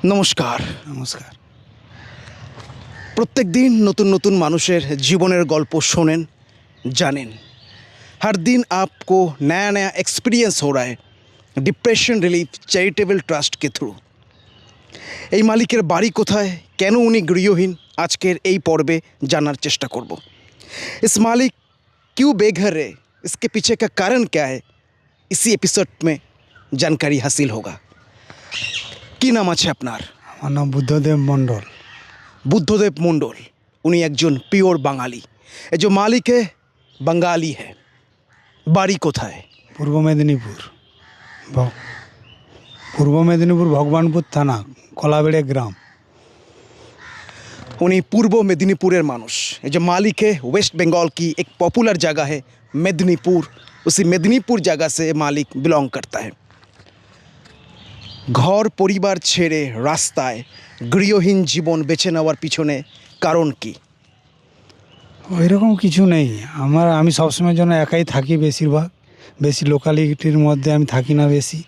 নমস্কার নমস্কার প্রত্যেক দিন নতুন নতুন মানুষের জীবনের গল্প শোনেন জানেন हर दिन आपको नया नया एक्सपीरियंस हो रहा है ডিপ্রেশন রিলিফ চ্যারিটেবল ট্রাস্ট কে থ্রু এই মালিকের বাড়ি কোথায় কেন উনি গৃহহীন আজকের এই পর্বে জানার চেষ্টা করব इस मालिक क्यों बेघर है इसके पीछे का कारण क्या है इसी एपिसोड में जानकारी हासिल होगा কি নাম আছে আপনার আমার নাম বুদ্ধদেব মণ্ডল বুদ্ধদেব মণ্ডল উনি একজন পিওর বাঙালি এ যে মালিক হে বাঙালি হে বাড়ি কোথায় পূর্ব মেদিনীপুর ভ- পূর্ব মেদিনীপুর ভগবানপুর থানা কলাবেড়ে গ্রাম उन्हीं पूर्व मेदिनीपुर मानुष ये जो मालिक है वेस्ट बंगाल की एक पॉपुलर जगह है मेदिनीपुर उसी मेदिनीपुर जगह से ये मालिक बिलोंग करता है ঘর পরিবার ছেড়ে রাস্তায় গৃহহীন জীবন বেছে নেওয়ার পিছনে কারণ কি ওই রকম কিছু নেই আমার আমি সবসময়ের জন্য একাই থাকি বেশিরভাগ বেশি লোকালিটির মধ্যে আমি থাকি না বেশি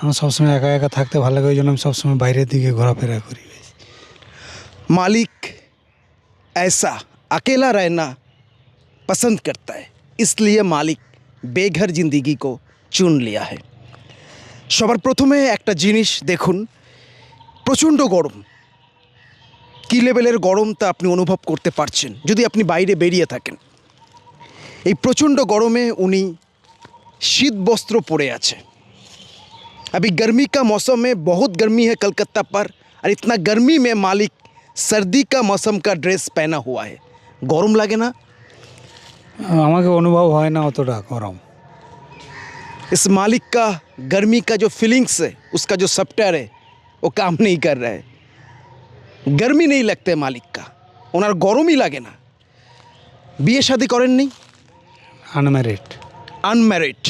আমার সবসময় একা একা থাকতে ভালো লাগে ওই জন্য আমি সবসময় বাইরের দিকে ঘোরাফেরা করি বেশি मालिक ऐसा अकेला रहना पसंद करता है इसलिए मालिक बेघर जिंदगी को চুন লিয়া है সবার প্রথমে একটা জিনিস দেখুন প্রচণ্ড গরম কী লেভেলের গরম তা আপনি অনুভব করতে পারছেন যদি আপনি বাইরে বেরিয়ে থাকেন এই প্রচণ্ড গরমে উনি শীত বস্ত্র পরে আছে अभी गर्मी का मौसम में बहुत गर्मी है कलकत्ता पर और इतना गर्मी में मालिक सर्दी का मौसम का ड्रेस पहना हुआ है गरम लगे ना আমাকে অনুভব হয় না অতটা গরম इस मालिक का गर्मी का जो फीलिंग्स है उसका जो सफ्टवेयर है वो काम नहीं कर रहा है गर्मी नहीं लगते मालिक का ওনার গরমই লাগে না বিয়ে শাদি করেননি আনম্যারিড আনম্যারিড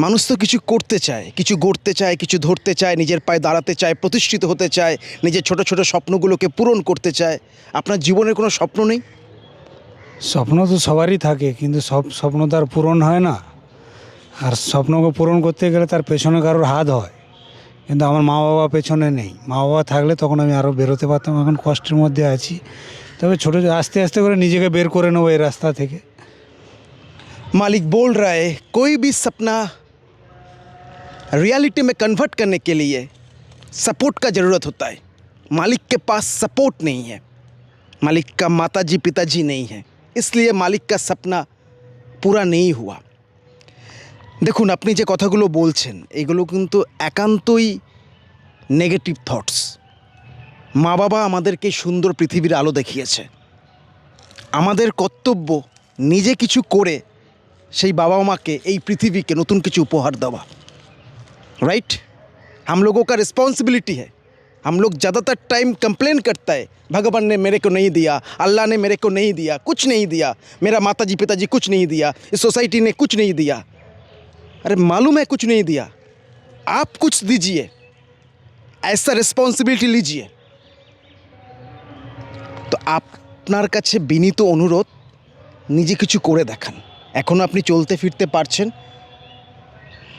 মানুষ তো কিছু করতে চায় কিছু গড়তে চায় কিছু ধরতে চায় নিজের পায়ে দাঁড়াতে চায় প্রতিষ্ঠিত হতে চায় নিজের ছোট ছোট স্বপ্নগুলোকে পূরণ করতে চায় আপনার জীবনের কোনো স্বপ্ন নেই স্বপ্ন তো সবারই থাকে কিন্তু সব স্বপ্ন তো আর পূরণ হয় না আর স্বপ্নকে পূরণ করতে গেলে তার পেছনে কারোর হাত হয় কিন্তু আমার মা বাবা পেছনে নেই মা বাবা থাকলে তখন আমি আরও বেরোতে পারতাম এখন কষ্টের মধ্যে আছি তবে ছোটো আস্তে আস্তে করে নিজেকে বের করে নেবো এই রাস্তা থেকে मालिक बोल रहा है कोई भी सपना रियलिटी में कन्वर्ट करने के लिए सपोर्ट का ज़रूरत होता है मालिक के पास सपोर्ट नहीं है मालिक का माताजी पिताजी नहीं है इसलिए मालिक का सपना पूरा नहीं हुआ দেখুন আপনি যে কথাগুলো বলছেন এগুলো কিন্তু একান্তই নেগেটিভ থটস মা বাবা আমাদেরকে সুন্দর পৃথিবীর আলো দেখিয়েছে আমাদের কর্তব্য নিজে কিছু করে সেই বাবা মাকে এই পৃথিবীকে নতুন কিছু উপহার দেওয়া राइट हम लोगों का रिस्पॉन्सिबिलिटी है हम लोग ज़्यादातर टाइम कंप्लेन करता है भगवान ने मेरे को नहीं दिया अल्लाह ने मेरे को नहीं दिया कुछ नहीं दिया मेरा माताजी पिताजी कुछ नहीं दिया इस सोसाइटी ने कुछ नहीं दिया अरे मालूम है कुछ नहीं दिया आप कुछ दीजिए ऐसा रिस्पॉन्सिबिलिटी लीजिए তো আপনার কাছে বিনীত অনুরোধ নিজে কিছু করে দেখান এখনও আপনি চলতে ফিরতে পারছেন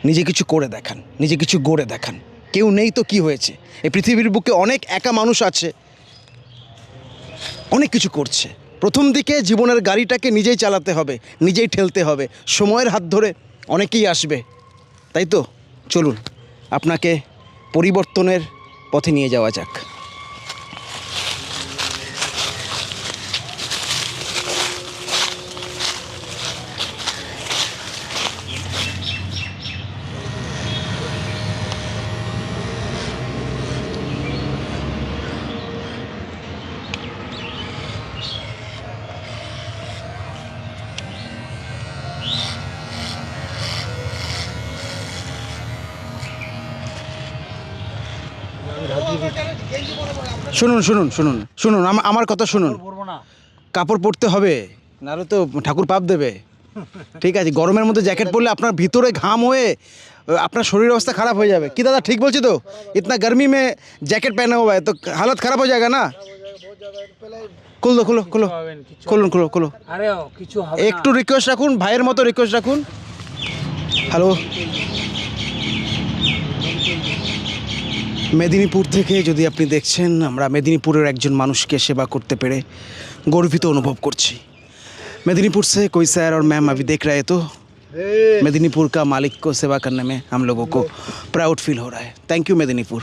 নিজে কিছু করে দেখান নিজে কিছু গড়ে দেখান কেউ নেই তো কি হয়েছে? এই পৃথিবীর বুকে অনেক একা মানুষ আছে, অনেক কিছু করছে। প্রথম দিকে জীবনের গাড়িটাকে নিজেই চালাতে হবে, নিজেই ঠেলতে হবে। সময়ের হাত ধরে অনেকেই আসবে। তাই তো? চলুন, আপনাকে পরিবর্তনের পথে নিয়ে যাওয়া যাক। শুনুন শুনুন শুনুন শুনুন আমার কথা শুনুন। কাপড় পরতে হবে নাহলে তো ঠাকুর পাপ দেবে। ঠিক আছে গরমের মধ্যে জ্যাকেট পরলে আপনার ভিতরে ঘাম হয়ে আপনার শরীর অবস্থা খারাপ হয়ে যাবে। কি দাদা ঠিক বলছি তো? ইতনা গরমি মে জ্যাকেট পেনা হবে তো হালত খারাপ হয়ে যাবে না? খুলো খুলো খুলো খুলুন খুলো খুলো একটু রিকোয়েস্ট রাখুন ভাইয়ের মতো রিকোয়েস্ট রাখুন। হ্যালো মেদিনীপুর থেকে যদি আপনি দেখছেন আমরা মেদিনীপুরের একজন মানুষকে সেবা করতে পেরে গর্বিত অনুভব করছি। মেদিনীপুর সে কই স্যার ওর ম্যাম আমি দেখ রায় তো? মেদিনীপুর কা মালিক কো সেবা করনে মে আম লোগো প্রাউড ফিল হো হ্যাঁ থ্যাংক ইউ মেদিনীপুর।